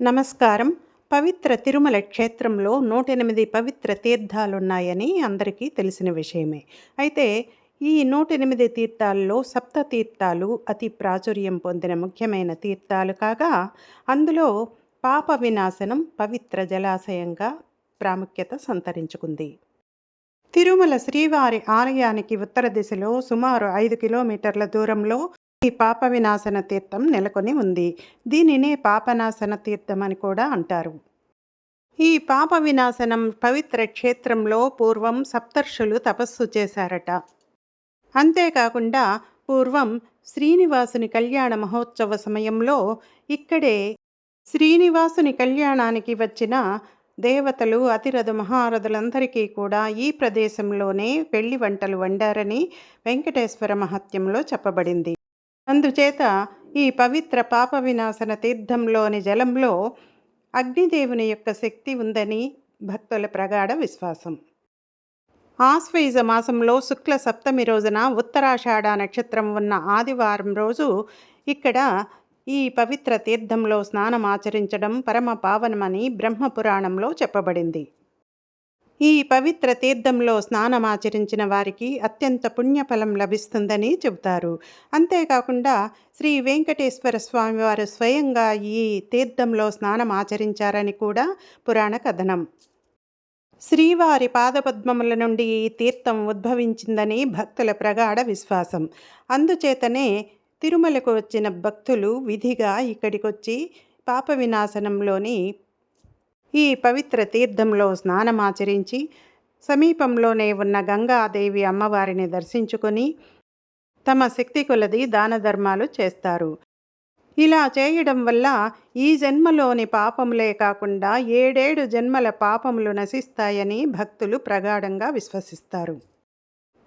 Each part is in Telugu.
నమస్కారం. పవిత్ర తిరుమల క్షేత్రంలో నూట ఎనిమిది పవిత్ర తీర్థాలున్నాయని అందరికీ తెలిసిన విషయమే. అయితే ఈ నూట ఎనిమిది తీర్థాల్లో సప్త తీర్థాలు అతి ప్రాచుర్యం పొందిన ముఖ్యమైన తీర్థాలు కాగా అందులో పాప వినాశనం పవిత్ర జలాశయంగా ప్రాముఖ్యత సంతరించుకుంది. తిరుమల శ్రీవారి ఆలయానికి ఉత్తర దిశలో సుమారు ఐదు కిలోమీటర్ల దూరంలో ఈ పాప వినాశన తీర్థం నెలకొని ఉంది. దీనినే పాపనాశన తీర్థం అని కూడా అంటారు. ఈ పాప వినాశనం పవిత్ర క్షేత్రంలో పూర్వం సప్తర్షులు తపస్సు చేశారట. అంతేకాకుండా పూర్వం శ్రీనివాసుని కళ్యాణ మహోత్సవ సమయంలో ఇక్కడే శ్రీనివాసుని కళ్యాణానికి వచ్చిన దేవతలు అతిరథ మహారథులందరికీ కూడా ఈ ప్రదేశంలోనే పెళ్ళి వంటలు వండారని వెంకటేశ్వర మహత్యంలో చెప్పబడింది. అందుచేత ఈ పవిత్ర పాప వినాశన తీర్థంలోని జలంలో అగ్నిదేవుని యొక్క శక్తి ఉందని భక్తుల ప్రగాఢ విశ్వాసం. ఆశ్వయుజ మాసంలో శుక్ల సప్తమి రోజున ఉత్తరాషాఢ నక్షత్రం ఉన్న ఆదివారం రోజు ఇక్కడ ఈ పవిత్ర తీర్థంలో స్నానం ఆచరించడం పరమ పావనమని బ్రహ్మపురాణంలో చెప్పబడింది. ఈ పవిత్ర తీర్థంలో స్నానమాచరించిన వారికి అత్యంత పుణ్యఫలం లభిస్తుందని చెబుతారు. అంతేకాకుండా శ్రీ వెంకటేశ్వర స్వామి వారు స్వయంగా ఈ తీర్థంలో స్నానం ఆచరించారని కూడా పురాణ కథనం. శ్రీవారి పాదపద్మముల నుండి ఈ తీర్థం ఉద్భవించిందని భక్తుల ప్రగాఢ విశ్వాసం. అందుచేతనే తిరుమలకు వచ్చిన భక్తులు విధిగా ఇక్కడికొచ్చి పాప వినాశనంలోని ఈ పవిత్ర తీర్థంలో స్నానమాచరించి సమీపంలోనే ఉన్న గంగాదేవి అమ్మవారిని దర్శించుకొని తమ శక్తి కొలది దాన ధర్మాలు చేస్తారు. ఇలా చేయడం వల్ల ఈ జన్మలోని పాపములే కాకుండా ఏడేడు జన్మల పాపములు నశిస్తాయని భక్తులు ప్రగాఢంగా విశ్వసిస్తారు.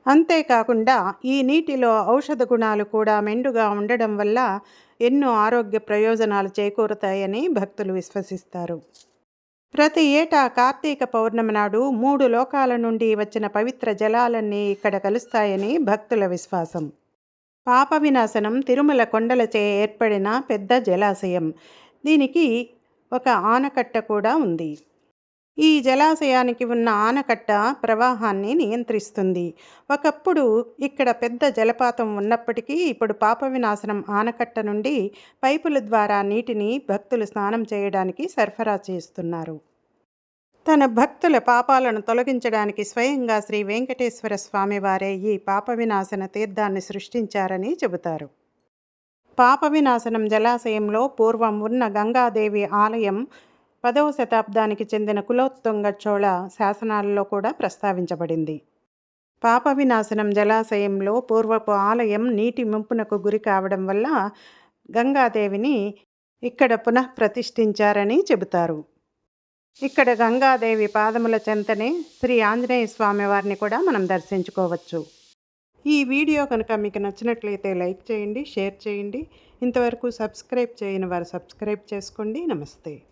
అంతేకాకుండా ఈ నీటిలో ఔషధ గుణాలు కూడా మెండుగా ఉండడం వల్ల ఎన్నో ఆరోగ్య ప్రయోజనాలు చేకూరుతాయని భక్తులు విశ్వసిస్తారు. ప్రతి ఏటా కార్తీక పౌర్ణమి నాడు మూడు లోకాల నుండి వచ్చిన పవిత్ర జలాలన్నీ ఇక్కడ కలుస్తాయని భక్తుల విశ్వాసం. పాప వినాశనం తిరుమల కొండలచే ఏర్పడిన పెద్ద జలాశయం. దీనికి ఒక ఆనకట్ట కూడా ఉంది. ఈ జలాశయానికి ఉన్న ఆనకట్ట ప్రవాహాన్ని నియంత్రిస్తుంది. ఒకప్పుడు ఇక్కడ పెద్ద జలపాతం ఉన్నప్పటికీ ఇప్పుడు పాప వినాశనం ఆనకట్ట నుండి పైపుల ద్వారా నీటిని భక్తులు స్నానం చేయడానికి సరఫరా చేస్తున్నారు. తన భక్తుల పాపాలను తొలగించడానికి స్వయంగా శ్రీ వెంకటేశ్వర స్వామివారే ఈ పాప వినాశన తీర్థాన్ని సృష్టించారని చెబుతారు. పాప వినాశనం జలాశయంలో పూర్వం ఉన్న గంగాదేవి ఆలయం పదవ శతాబ్దానికి చెందిన కులోత్తుంగ చోళ శాసనాలలో కూడా ప్రస్తావించబడింది. పాప వినాశనం జలాశయంలో పూర్వపు ఆలయం నీటి ముంపునకు గురి కావడం వల్ల గంగాదేవిని ఇక్కడ పునః ప్రతిష్ఠించారని చెబుతారు. ఇక్కడ గంగాదేవి పాదముల చెంతనే శ్రీ ఆంజనేయ స్వామి వారిని కూడా మనం దర్శించుకోవచ్చు. ఈ వీడియో కనుక మీకు నచ్చినట్లయితే లైక్ చేయండి షేర్ చేయండి. ఇంతవరకు సబ్స్క్రైబ్ చేయని వారు సబ్స్క్రైబ్ చేసుకోండి. నమస్తే.